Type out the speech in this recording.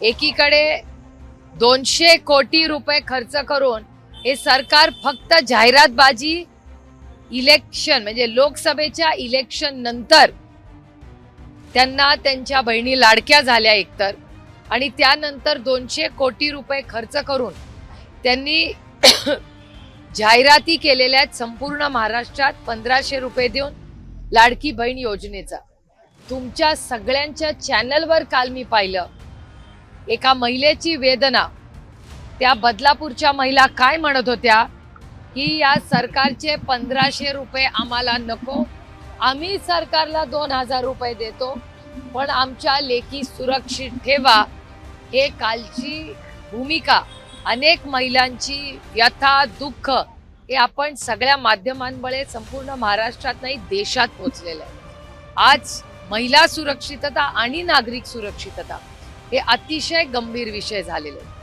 एकीकडे दोनशे कोटी रुपये खर्च करून हे सरकार फक्त जाहिरातबाजी इलेक्शन म्हणजे लोकसभेच्या इलेक्शन नंतर त्यांना त्यांच्या बहिणी लाडक्या झाल्या एकतर. आणि त्यानंतर दोनशे कोटी रुपये खर्च करून त्यांनी जाहिराती केलेल्या आहेत संपूर्ण महाराष्ट्रात पंधराशे रुपये देऊन लाडकी बहीण योजनेचा. तुमच्या सगळ्यांच्या चॅनलवर काल मी पाहिलं. एका महिलेची वेदना. त्या बदलापूरच्या महिला काय म्हणत होत्या? की या सरकारचे पंधराशे रुपये आम्हाला नको. आम्ही सरकारला दोन हजार रुपये देतो पण आमच्या लेखी सुरक्षित ठेवा. हे कालची भूमिका. अनेक महिलांची व्यथा दुःख हे आपण सगळ्या माध्यमांमुळे संपूर्ण महाराष्ट्रात नाही देशात पोचलेलं आहे. आज महिला सुरक्षितता आणि नागरिक सुरक्षितता. हे अतिशय गंभीर विषय झालेले आहेत.